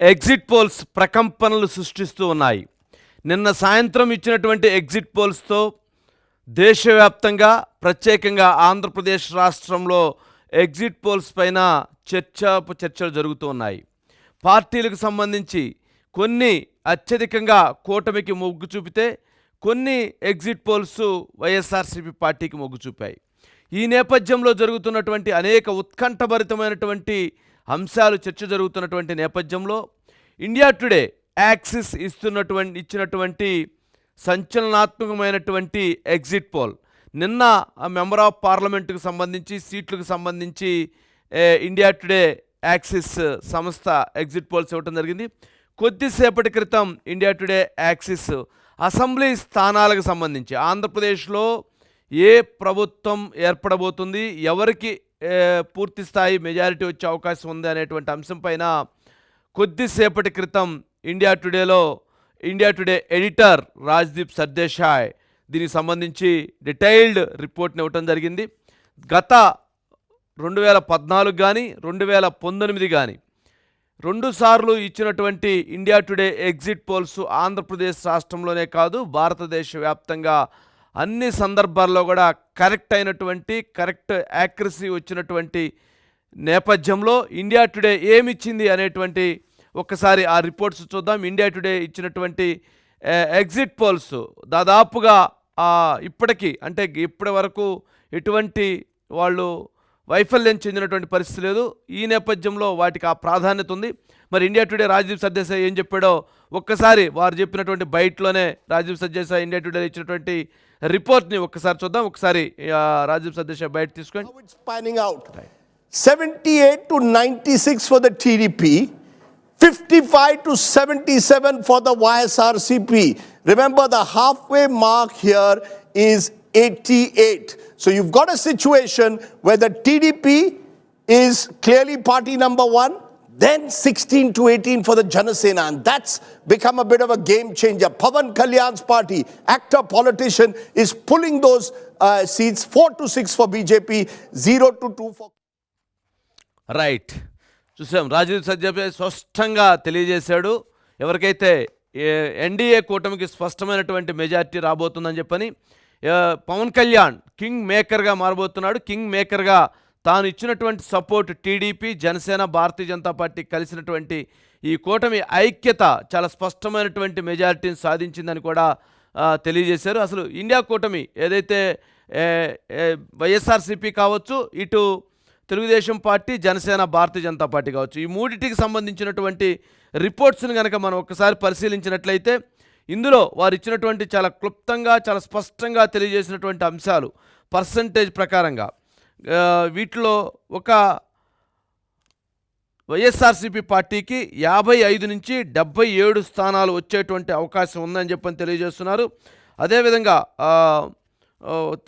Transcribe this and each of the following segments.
Exit polls ప్రకంపనలు సృష్టిస్తూ ఉన్నాయి. నిన్న సాయంత్రం ఇచ్చినటువంటి ఎగ్జిట్ పోల్స్తో దేశవ్యాప్తంగా ప్రత్యేకంగా ఆంధ్రప్రదేశ్ రాష్ట్రంలో ఎగ్జిట్ పోల్స్ పైన చర్చ చర్చలు జరుగుతూ ఉన్నాయి. పార్టీలకు సంబంధించి కొన్ని అత్యధికంగా కూటమికి మొగ్గు చూపితే కొన్ని ఎగ్జిట్ పోల్స్ వైఎస్ఆర్సీపీ పార్టీకి మొగ్గు చూపాయి. ఈ నేపథ్యంలో జరుగుతున్నటువంటి అనేక ఉత్కంఠభరితమైనటువంటి అంశాలు చర్చ జరుగుతున్నటువంటి నేపథ్యంలో ఇండియా టుడే యాక్సిస్ ఇస్తున్నటువంటి ఇచ్చినటువంటి సంచలనాత్మకమైనటువంటి ఎగ్జిట్ పోల్. నిన్న ఆ మెంబర్ ఆఫ్ పార్లమెంటుకు సంబంధించి సీట్లకు సంబంధించి ఇండియా టుడే యాక్సిస్ సంస్థ ఎగ్జిట్ పోల్స్ ఇవ్వటం జరిగింది. కొద్దిసేపటి క్రితం ఇండియా టుడే యాక్సిస్ అసెంబ్లీ స్థానాలకు సంబంధించి ఆంధ్రప్రదేశ్లో ఏ ప్రభుత్వం ఏర్పడబోతుంది ఎవరికి పూర్తి స్థాయి మెజారిటీ వచ్చే అవకాశం ఉంది అనేటువంటి అంశం పైన కొద్దిసేపటి క్రితం India టుడేలో India Today editor Rajdeep Sardesai దీనికి సంబంధించి డీటెయిల్డ్ రిపోర్ట్ని ఇవ్వటం జరిగింది. గత రెండు వేల పద్నాలుగు కానీ రెండు వేల పంతొమ్మిది కానీ రెండుసార్లు ఇచ్చినటువంటి India Today exit polls Andhra Pradesh రాష్ట్రంలోనే కాదు భారతదేశ వ్యాప్తంగా అన్ని సందర్భాల్లో కూడా కరెక్ట్ అయినటువంటి కరెక్ట్ యాక్యురసీ వచ్చినటువంటి నేపథ్యంలో ఇండియా టుడే ఏమిచ్చింది అనేటువంటి ఒక్కసారి ఆ రిపోర్ట్స్ చూద్దాం. ఇండియా టుడే ఇచ్చినటువంటి ఎగ్జిట్ పోల్స్ దాదాపుగా ఇప్పటికీ అంటే ఇప్పటి వరకు ఎటువంటి వాళ్ళు వైఫల్యం చెందినటువంటి పరిస్థితి లేదు. ఈ నేపథ్యంలో వాటికి ఆ ప్రాధాన్యత ఉంది. మరి ఇండియా టుడే రాజీవ్ సర్దేశాయ్ ఏం చెప్పాడో ఒక్కసారి వారు చెప్పినటువంటి బయటలోనే రాజీవ్ సర్దేశాయ్ ఇండియా టుడే ఇచ్చినటువంటి రిపోర్ట్ని ఒక్కసారి చూద్దాం ఒకసారి ఆ, రాజీవ్ సర్దేశాయ్ బయట తీసుకోండి how it's panning out. 78 to 96 for the TDP, 55 to 77 for the YSRCP. Remember, the halfway mark here is 88. So you've got a situation where the TDP is clearly party number one, then 16 to 18 for the Janasena, and that's become a bit of a game changer. Pavan Kalyan's party, actor, politician, is pulling those uh, seats 4 to 6 for BJP, 0 to 2 for. Right చూసాం రాజీవ్ సజ్జపై స్పష్టంగా తెలియజేశాడు ఎవరికైతే NDA కూటమికి స్పష్టమైనటువంటి majority రాబోతుందని చెప్పని Pawan Kalyan king మేకర్గా మారబోతున్నాడు కింగ్ మేకర్గా తాను ఇచ్చినటువంటి support TDP Janasena Bharatiya Janata Party కలిసినటువంటి ఈ కూటమి ఐక్యత చాలా స్పష్టమైనటువంటి మెజారిటీని సాధించిందని కూడా తెలియజేశారు. అసలు ఇండియా కూటమి ఏదైతే వైఎస్ఆర్సీపీ కావచ్చు ఇటు తెలుగుదేశం పార్టీ జనసేన భారతీయ జనతా పార్టీ కావచ్చు ఈ మూడింటికి సంబంధించినటువంటి రిపోర్ట్స్ని కనుక మనం ఒక్కసారి పరిశీలించినట్లయితే ఇందులో వారు ఇచ్చినటువంటి చాలా క్లుప్తంగా చాలా స్పష్టంగా తెలియజేసినటువంటి అంశాలు పర్సంటేజ్ ప్రకారంగా వీటిలో ఒక వైఎస్ఆర్సీపీ పార్టీకి యాభై ఐదు నుంచి డెబ్బై ఏడు స్థానాలు వచ్చేటువంటి అవకాశం ఉందని చెప్పని తెలియజేస్తున్నారు. అదేవిధంగా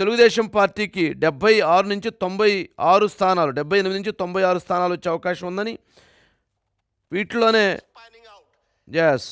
తెలుగుదేశం పార్టీకి డెబ్బై ఆరు నుంచి తొంభై ఆరు స్థానాలు డెబ్బై ఎనిమిది నుంచి తొంభై ఆరు స్థానాలు వచ్చే అవకాశం ఉందని వీటిలోనే ఎస్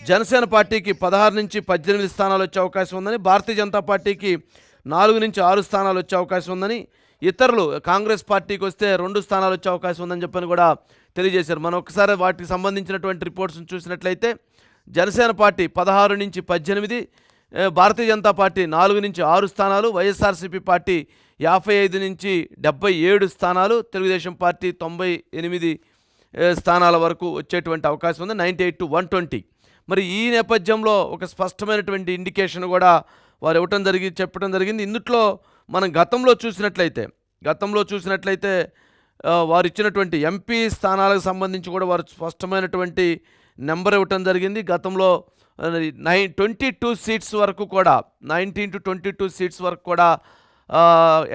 జనసేన పార్టీకి పదహారు నుంచి పద్దెనిమిది స్థానాలు వచ్చే అవకాశం ఉందని భారతీయ జనతా పార్టీకి నాలుగు నుంచి ఆరు స్థానాలు వచ్చే అవకాశం ఉందని ఇతరులు కాంగ్రెస్ పార్టీకి వస్తే రెండు స్థానాలు వచ్చే అవకాశం ఉందని చెప్పని కూడా తెలియజేశారు. మనం ఒకసారి వాటికి సంబంధించినటువంటి రిపోర్ట్స్ని చూసినట్లయితే జనసేన పార్టీ పదహారు నుంచి పద్దెనిమిది భారతీయ జనతా పార్టీ నాలుగు నుంచి ఆరు స్థానాలు వైఎస్ఆర్సీపీ పార్టీ యాభై ఐదు నుంచి డెబ్బై ఏడు స్థానాలు తెలుగుదేశం పార్టీ తొంభై ఎనిమిది స్థానాల వరకు వచ్చేటువంటి అవకాశం ఉంది ninety eight to one twenty. మరి ఈ నేపథ్యంలో ఒక స్పష్టమైనటువంటి ఇండికేషన్ కూడా వారు ఇవ్వటం జరిగి చెప్పడం జరిగింది. ఇందుట్లో మనం గతంలో చూసినట్లయితే గతంలో చూసినట్లయితే వారు ఇచ్చినటువంటి ఎంపీ స్థానాలకు సంబంధించి కూడా వారు స్పష్టమైనటువంటి నెంబర్ ఇవ్వటం జరిగింది. గతంలో నైన్ ట్వంటీ టూ సీట్స్ వరకు కూడా nineteen to twenty two seats వరకు కూడా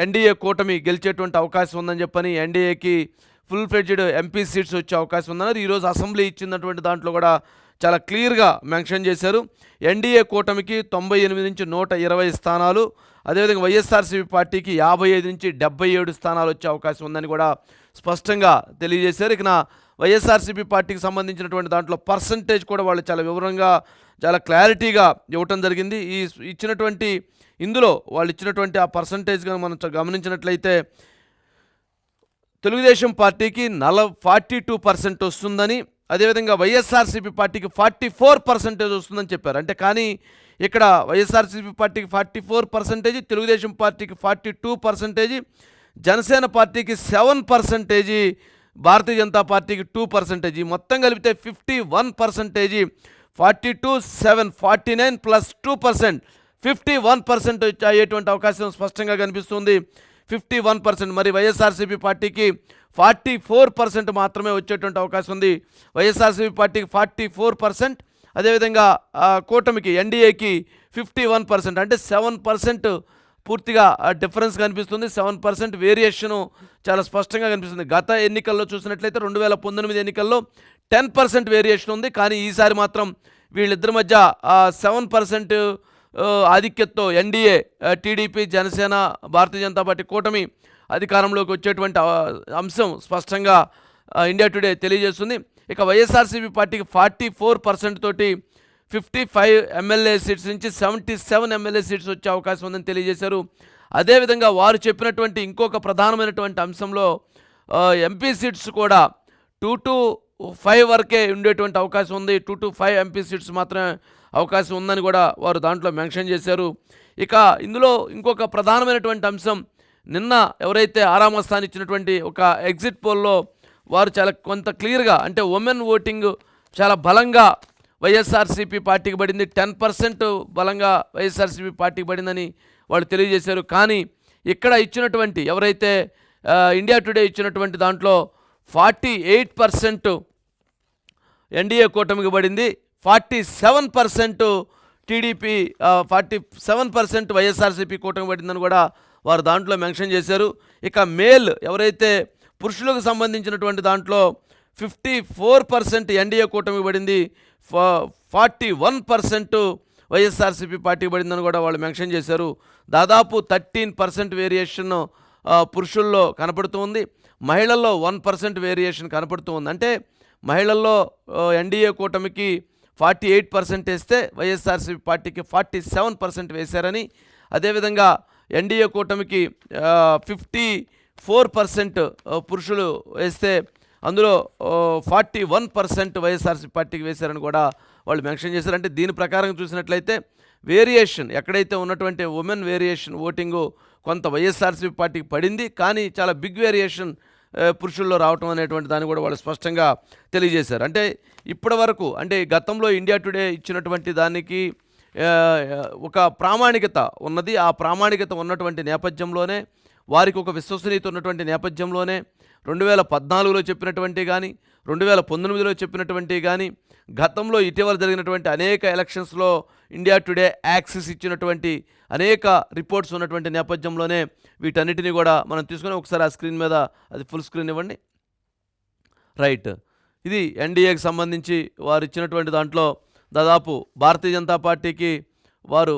ఎన్డీఏ కూటమి గెలిచేటువంటి అవకాశం ఉందని చెప్పని ఎన్డీఏకి ఫుల్ ఫ్లెడ్జ్డ్ ఎంపీ సీట్స్ వచ్చే అవకాశం ఉందన్నారు ఈరోజు అసెంబ్లీ ఇచ్చినటువంటి దాంట్లో కూడా చాలా క్లియర్గా మెన్షన్ చేశారు. ఎన్డీఏ కూటమికి తొంభై ఎనిమిది నుంచి నూట ఇరవై స్థానాలు అదేవిధంగా వైఎస్ఆర్సీపీ పార్టీకి యాభై ఐదు నుంచి డెబ్బై ఏడు స్థానాలు వచ్చే అవకాశం ఉందని కూడా స్పష్టంగా తెలియజేశారు. ఇక నా వైఎస్ఆర్సీపీ పార్టీకి సంబంధించినటువంటి దాంట్లో పర్సంటేజ్ కూడా వాళ్ళు చాలా వివరంగా చాలా క్లారిటీగా ఇవ్వటం జరిగింది. ఈ ఇచ్చినటువంటి ఇందులో వాళ్ళు ఇచ్చినటువంటి ఆ పర్సంటేజ్గా మనం గమనించినట్లయితే తెలుగుదేశం పార్టీకి నల ఫార్టీ టూ పర్సెంట్ వస్తుందని అదేవిధంగా వైఎస్ఆర్సీపీ పార్టీకి ఫార్టీ ఫోర్ పర్సెంటేజ్ వస్తుందని చెప్పారు. అంటే కానీ ఇక్కడ వైఎస్ఆర్సీపీ పార్టీకి ఫార్టీ ఫోర్ పర్సెంటేజ్ తెలుగుదేశం పార్టీకి ఫార్టీ టూ పర్సెంటేజీ జనసేన పార్టీకి సెవెన్ పర్సెంటేజీ భారతీయ జనతా పార్టీకి టూ పర్సెంటేజీ. మొత్తం కలిపితే fifty one percentage forty two seven forty nine plus two percent fifty one percent అయ్యేటువంటి అవకాశం స్పష్టంగా కనిపిస్తుంది. Fifty one percent. మరి వైఎస్ఆర్సీపీ పార్టీకి ఫార్టీ ఫోర్ పర్సెంట్ మాత్రమే వచ్చేటువంటి అవకాశం ఉంది. వైఎస్ఆర్సీపీ పార్టీకి ఫార్టీ ఫోర్ పర్సెంట్. అదేవిధంగా కూటమికి ఎన్డీఏకి ఫిఫ్టీ వన్ పర్సెంట్. అంటే సెవెన్ పర్సెంట్ పూర్తిగా డిఫరెన్స్ కనిపిస్తుంది. సెవెన్ పర్సెంట్ వేరియేషను చాలా స్పష్టంగా కనిపిస్తుంది. గత ఎన్నికల్లో చూసినట్లయితే రెండు వేల పంతొమ్మిది ఎన్నికల్లో టెన్ పర్సెంట్ వేరియేషన్ ఉంది. కానీ ఈసారి మాత్రం వీళ్ళిద్దరి మధ్య seven percent ఆధిక్యతతో NDA TDP Janasena Bharatiya Janata Party కూటమి అధికారంలోకి వచ్చేటువంటి అంశం స్పష్టంగా ఇండియా టుడే తెలియజేస్తుంది. ఇక వైఎస్ఆర్సీపీ పార్టీకి ఫార్టీ ఫోర్ పర్సెంట్ తోటి ఫిఫ్టీ ఫైవ్ ఎమ్మెల్యే సీట్స్ నుంచి సెవెంటీ సెవెన్ ఎమ్మెల్యే సీట్స్ వచ్చే అవకాశం ఉందని తెలియజేశారు. అదేవిధంగా వారు చెప్పినటువంటి ఇంకొక ప్రధానమైనటువంటి అంశంలో ఎంపీ సీట్స్ కూడా టూ టు ఫైవ్ వరకే ఉండేటువంటి అవకాశం ఉంది. Two to five MP seats మాత్రమే అవకాశం ఉందని కూడా వారు దాంట్లో మెన్షన్ చేశారు. ఇక ఇందులో ఇంకొక ప్రధానమైనటువంటి అంశం నిన్న ఎవరైతే ఆరామ స్థానం ఇచ్చినటువంటి ఒక ఎగ్జిట్ పోల్లో వారు చాలా కొంత క్లియర్గా అంటే ఉమెన్ ఓటింగ్ చాలా బలంగా వైఎస్ఆర్సీపీ పార్టీకి పడింది. టెన్ పర్సెంట్ బలంగా వైఎస్ఆర్సీపీ పార్టీకి పడిందని వాళ్ళు తెలియజేశారు. కానీ ఇక్కడ ఇచ్చినటువంటి ఎవరైతే ఇండియా టుడే ఇచ్చినటువంటి దాంట్లో ఫార్టీ ఎయిట్ పర్సెంట్ ఎన్డీఏ కూటమికి పడింది. Forty seven percent TDP forty seven percent YSRCP కూటమి పడిందని కూడా వారు దాంట్లో మెన్షన్ చేశారు. ఇక మేల్ ఎవరైతే పురుషులకు సంబంధించినటువంటి దాంట్లో ఫిఫ్టీ ఫోర్ పర్సెంట్ ఎన్డీఏ కూటమికి పడింది ఫార్టీ వన్ పర్సెంట్ వైఎస్ఆర్సీపీ పార్టీకి పడిందని కూడా వాళ్ళు మెన్షన్ చేశారు. దాదాపు థర్టీన్ పర్సెంట్ వేరియేషన్ పురుషుల్లో కనపడుతూ ఉంది. మహిళల్లో వన్ పర్సెంట్ వేరియేషన్ కనపడుతూ ఉంది. అంటే మహిళల్లో ఎన్డీఏ కూటమికి ఫార్టీ ఎయిట్ పర్సెంట్ వేస్తే వైఎస్ఆర్సీపీ పార్టీకి ఫార్టీ సెవెన్ పర్సెంట్ వేశారని అదేవిధంగా ఎన్డీఏ కూటమికి ఫిఫ్టీ ఫోర్ పర్సెంట్ పురుషులు వేస్తే అందులో ఫార్టీ వన్ పర్సెంట్ వైఎస్ఆర్సీ పార్టీకి వేశారని కూడా వాళ్ళు మెన్షన్ చేశారు. అంటే దీని ప్రకారం చూసినట్లయితే వేరియేషన్ ఎక్కడైతే ఉన్నటువంటి ఉమెన్ వేరియేషన్ ఓటింగు కొంత వైఎస్ఆర్సీ పార్టీకి పడింది కానీ చాలా బిగ్ వేరియేషన్ పురుషుల్లో రావటం అనేటువంటి దాన్ని కూడా వాళ్ళు స్పష్టంగా తెలియజేశారు. అంటే ఇప్పటి వరకు అంటే గతంలో ఇండియా టుడే ఇచ్చినటువంటి దానికి ఒక ప్రామాణికత ఉన్నది. ఆ ప్రామాణికత ఉన్నటువంటి నేపథ్యంలోనే వారికి ఒక విశ్వసనీయత ఉన్నటువంటి నేపథ్యంలోనే రెండు వేల పద్నాలుగులో చెప్పినటువంటి కానీ రెండు వేల పంతొమ్మిదిలో చెప్పినటువంటి కానీ గతంలో ఇటీవల జరిగినటువంటి అనేక ఎలక్షన్స్లో ఇండియా టుడే యాక్సిస్ ఇచ్చినటువంటి అనేక రిపోర్ట్స్ ఉన్నటువంటి నేపథ్యంలోనే వీటన్నిటిని కూడా మనం తీసుకుని ఒకసారి ఆ స్క్రీన్ మీద అది ఫుల్ స్క్రీన్ ఇవ్వండి. రైట్. ఇది ఎన్డీఏకి సంబంధించి వారు ఇచ్చినటువంటి దాంట్లో దాదాపు భారతీయ జనతా పార్టీకి వారు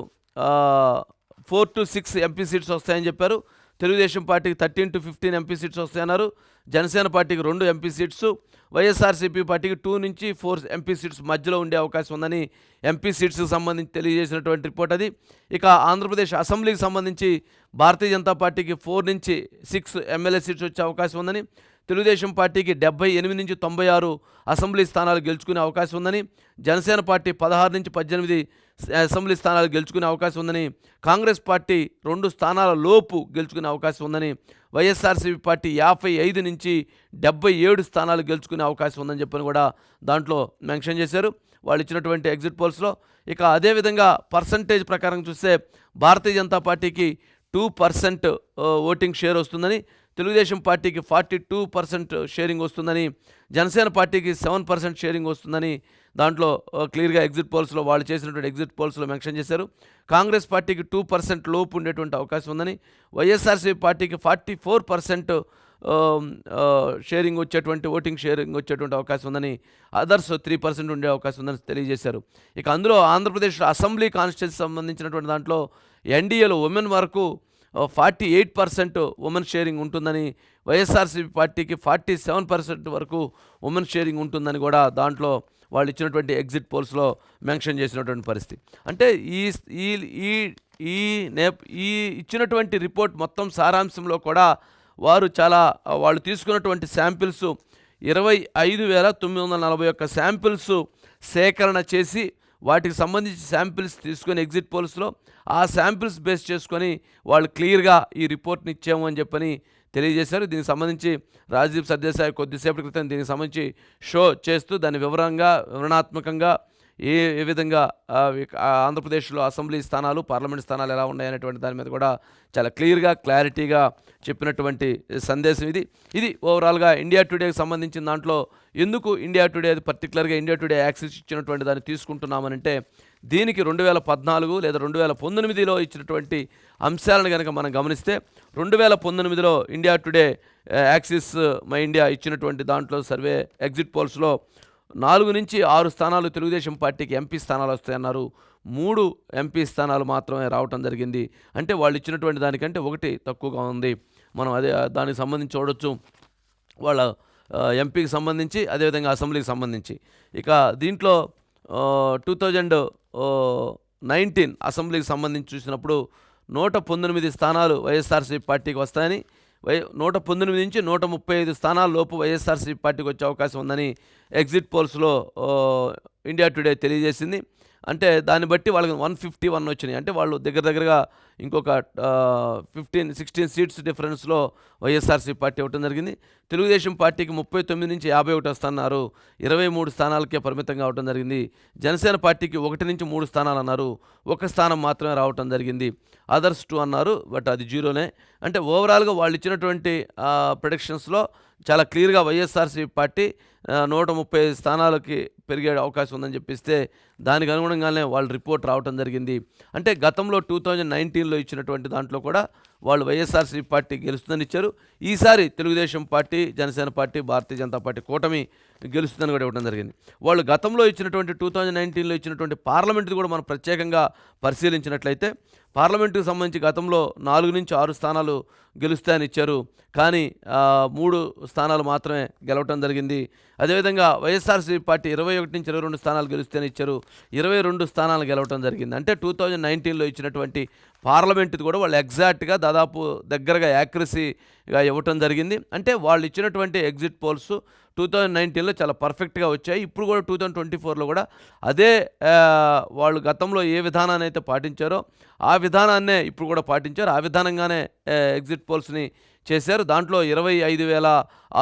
four to six MP seats వస్తాయని చెప్పారు. తెలుగుదేశం పార్టీకి thirteen to fifteen MP seats వస్తాయన్నారు. Janasena పార్టీకి రెండు ఎంపీ సీట్స్. వైఎస్ఆర్సీపీ పార్టీకి టూ నుంచి ఫోర్ ఎంపీ సీట్స్ మధ్యలో ఉండే అవకాశం ఉందని ఎంపీ సీట్స్కి సంబంధించి తెలియజేసినటువంటి రిపోర్ట్ అది. ఇక ఆంధ్రప్రదేశ్ అసెంబ్లీకి సంబంధించి భారతీయ జనతా పార్టీకి ఫోర్ నుంచి సిక్స్ ఎమ్మెల్యే సీట్స్ వచ్చే అవకాశం ఉందని తెలుగుదేశం పార్టీకి డెబ్బై ఎనిమిది నుంచి తొంభై ఆరు అసెంబ్లీ స్థానాలు గెలుచుకునే అవకాశం ఉందని జనసేన పార్టీ పదహారు నుంచి పద్దెనిమిది అసెంబ్లీ స్థానాలు గెలుచుకునే అవకాశం ఉందని కాంగ్రెస్ పార్టీ రెండు స్థానాల లోపు గెలుచుకునే అవకాశం ఉందని వైఎస్ఆర్సీపీ పార్టీ యాభై ఐదు నుంచి డెబ్బై ఏడు స్థానాలు గెలుచుకునే అవకాశం ఉందని చెప్పని కూడా దాంట్లో మెన్షన్ చేశారు. వాళ్ళు ఇచ్చినటువంటి ఎగ్జిట్ పోల్స్లో ఇక అదేవిధంగా పర్సంటేజ్ ప్రకారం చూస్తే భారతీయ జనతా పార్టీకి టూ పర్సెంట్ ఓటింగ్ షేర్ వస్తుందని తెలుగుదేశం పార్టీకి ఫార్టీ టూ పర్సెంట్ షేరింగ్ వస్తుందని జనసేన పార్టీకి సెవెన్ పర్సెంట్ షేరింగ్ వస్తుందని దాంట్లో క్లియర్గా ఎగ్జిట్ పోల్స్లో వాళ్ళు చేసినటువంటి ఎగ్జిట్ పోల్స్లో మెన్షన్ చేశారు. కాంగ్రెస్ పార్టీకి టూ పర్సెంట్ లోపు ఉండేటువంటి అవకాశం ఉందని వైఎస్ఆర్సీ పార్టీకి ఫార్టీ ఫోర్ పర్సెంట్ షేరింగ్ వచ్చేటువంటి ఓటింగ్ షేరింగ్ వచ్చేటువంటి అవకాశం ఉందని అదర్స్ త్రీ పర్సెంట్ ఉండే అవకాశం ఉందని తెలియజేశారు. ఇక అందులో ఆంధ్రప్రదేశ్ అసెంబ్లీ కాన్స్టిట్యూన్సీ సంబంధించినటువంటి దాంట్లో ఎన్డీఏలో ఉమెన్ వరకు forty eight percent women sharing ఉంటుందని వైఎస్ఆర్సీపీ పార్టీకి ఫార్టీ సెవెన్ పర్సెంట్ వరకు ఉమెన్ షేరింగ్ ఉంటుందని కూడా దాంట్లో వాళ్ళు ఇచ్చినటువంటి ఎగ్జిట్ పోల్స్లో మెన్షన్ చేసినటువంటి పరిస్థితి. అంటే ఈ ఈ ఈ ఈ నేప్ ఈ ఇచ్చినటువంటి రిపోర్ట్ మొత్తం సారాంశంలో కూడా వారు చాలా వాళ్ళు తీసుకున్నటువంటి శాంపిల్స్ ఇరవై ఐదు వేల తొమ్మిది వందల నలభై ఒక్క శాంపిల్స్ సేకరణ చేసి వాటికి సంబంధించి శాంపిల్స్ తీసుకొని ఎగ్జిట్ పోల్స్లో ఆ శాంపిల్స్ బేస్ చేసుకొని వాళ్ళు క్లియర్గా ఈ రిపోర్ట్ని ఇచ్చాము అని చెప్పని తెలియజేశారు. దీనికి సంబంధించి రాజీవ్ సర్దేశాయ్ కొద్దిసేపటి క్రితం దీనికి సంబంధించి షో చేస్తూ దాని వివరంగా వివరణాత్మకంగా ఏ ఏ విధంగా ఆంధ్రప్రదేశ్లో అసెంబ్లీ స్థానాలు పార్లమెంట్ స్థానాలు ఎలా ఉన్నాయనేటువంటి దాని మీద కూడా చాలా క్లియర్గా క్లారిటీగా చెప్పినటువంటి సందేశం ఇది. ఇది ఓవరాల్గా ఇండియా టుడేకి సంబంధించిన దాంట్లో ఎందుకు ఇండియా టుడే అది పర్టికులర్గా ఇండియా టుడే యాక్సెస్ ఇచ్చినటువంటి దాన్ని తీసుకుంటున్నామనంటే దీనికి రెండు వేల పద్నాలుగు లేదా రెండు వేల పంతొమ్మిదిలో ఇచ్చినటువంటి అంశాలను కనుక మనం గమనిస్తే రెండు వేల పంతొమ్మిదిలో India Today Axis My India ఇచ్చినటువంటి దాంట్లో సర్వే ఎగ్జిట్ పోల్స్లో నాలుగు నుంచి ఆరు స్థానాలు తెలుగుదేశం పార్టీకి ఎంపీ స్థానాలు వస్తాయన్నారు. మూడు ఎంపీ స్థానాలు మాత్రమే రావటం జరిగింది. అంటే వాళ్ళు ఇచ్చినటువంటి దానికంటే ఒకటి తక్కువగా ఉంది. మనం అదే దానికి సంబంధించి చూడొచ్చు. వాళ్ళ ఎంపీకి సంబంధించి అదేవిధంగా అసెంబ్లీకి సంబంధించి. ఇక దీంట్లో టూ థౌజండ్ నైన్టీన్ అసెంబ్లీకి సంబంధించి చూసినప్పుడు నూట పంతొమ్మిది స్థానాలు వైఎస్ఆర్సీపీ పార్టీకి వస్తాయని వై నూట పంతొమ్మిది నుంచి నూట ముప్పై ఐదు స్థానాల లోపు వైఎస్ఆర్సీపీ పార్టీకి వచ్చే అవకాశం ఉందని ఎగ్జిట్ పోల్స్లో ఇండియా టుడే తెలియజేసింది. అంటే దాన్ని బట్టి వాళ్ళకి వన్ ఫిఫ్టీ వన్ వచ్చినాయి. అంటే వాళ్ళు దగ్గర దగ్గరగా ఇంకొక ఫిఫ్టీన్ సిక్స్టీన్ సీట్స్ డిఫరెన్స్లో వైఎస్ఆర్సీ పార్టీ ఇవ్వడం జరిగింది. తెలుగుదేశం పార్టీకి ముప్పై తొమ్మిది నుంచి యాభై ఒకటి వస్తున్నారు ఇరవై మూడు స్థానాలకే పరిమితంగా అవటం జరిగింది. జనసేన పార్టీకి ఒకటి నుంచి మూడు స్థానాలు అన్నారు. ఒక స్థానం మాత్రమే రావటం జరిగింది. అదర్స్ టూ అన్నారు బట్ అది జీరోనే. అంటే ఓవరాల్గా వాళ్ళు ఇచ్చినటువంటి ప్రొడిక్షన్స్లో చాలా క్లియర్గా వైఎస్ఆర్సీ పార్టీ నూట ముప్పై స్థానాలకి పెరిగే అవకాశం ఉందని చెప్పిస్తే దానికి అనుగుణంగానే వాళ్ళు రిపోర్ట్ రావటం జరిగింది. అంటే గతంలో టూ థౌజండ్ నైన్టీన్లో ఇచ్చినటువంటి దాంట్లో కూడా వాళ్ళు వైఎస్ఆర్సీ పార్టీ గెలుస్తుందని ఇచ్చారు. ఈసారి Telugu Desam Party Janasena Party Bharatiya Janata Party కూటమి గెలుస్తుందని కూడా ఇవ్వడం జరిగింది. వాళ్ళు గతంలో ఇచ్చినటువంటి టూ థౌజండ్ నైన్టీన్లో ఇచ్చినటువంటి పార్లమెంట్ది కూడా మనం ప్రత్యేకంగా పరిశీలించినట్లయితే పార్లమెంటుకు సంబంధించి గతంలో నాలుగు నుంచి ఆరు స్థానాలు గెలుస్తాయని ఇచ్చారు. కానీ మూడు స్థానాలు మాత్రమే గెలవటం జరిగింది. అదేవిధంగా వైఎస్ఆర్సీ పార్టీ ఇరవై ఒకటి నుంచి ఇరవై రెండు స్థానాలు గెలుస్తాయని ఇచ్చారు. ఇరవై రెండు స్థానాలు గెలవటం జరిగింది. అంటే టూ థౌజండ్ నైన్టీన్లో ఇచ్చినటువంటి పార్లమెంట్ది కూడా వాళ్ళు ఎగ్జాక్ట్గా దాదాపు దగ్గరగా యాక్యురసీగా ఇవ్వటం జరిగింది. అంటే వాళ్ళు ఇచ్చినటువంటి ఎగ్జిట్ పోల్స్ టూ థౌజండ్ నైన్టీన్లో చాలా పర్ఫెక్ట్గా వచ్చాయి. ఇప్పుడు కూడా టూ థౌజండ్ ట్వంటీ ఫోర్లో కూడా అదే వాళ్ళు గతంలో ఏ విధానాన్ని అయితే పాటించారో ఆ విధానాన్నే ఇప్పుడు కూడా పాటించారు. ఆ విధానంగానే ఎగ్జిట్ పోల్స్ని చేశారు. దాంట్లో ఇరవై ఐదు వేల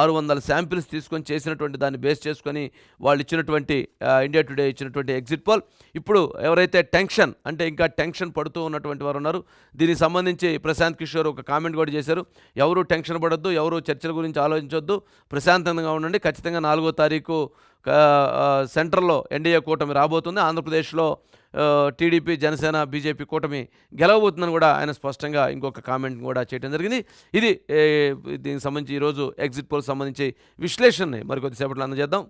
ఆరు వందల శాంపిల్స్ తీసుకొని చేసినటువంటి దాన్ని బేస్ చేసుకొని వాళ్ళు ఇచ్చినటువంటి ఇండియా టుడే ఇచ్చినటువంటి ఎగ్జిట్ పోల్. ఇప్పుడు ఎవరైతే టెన్షన్ అంటే ఇంకా టెన్షన్ పడుతూ ఉన్నటువంటి వారు ఉన్నారు దీనికి సంబంధించి ప్రశాంత్ కిషోర్ ఒక కామెంట్ కూడా చేశారు. ఎవరు టెన్షన్ పడద్దు ఎవరు చర్చల గురించి ఆలోచించొద్దు ప్రశాంతంగా ఉండండి. ఖచ్చితంగా నాలుగో తారీఖు సెంటర్లో ఎన్డీఏ కూటమి రాబోతుంది. ఆంధ్రప్రదేశ్లో టీడీపీ జనసేన బీజేపీ కూటమి గెలవబోతుందని కూడా ఆయన స్పష్టంగా ఇంకొక కామెంట్ కూడా చేయడం జరిగింది. ఇది దీనికి సంబంధించి ఈరోజు ఎగ్జిట్ పోల్ సంబంధించి విశ్లేషణని మరికొద్దిసేపట్లో అందజేద్దాం.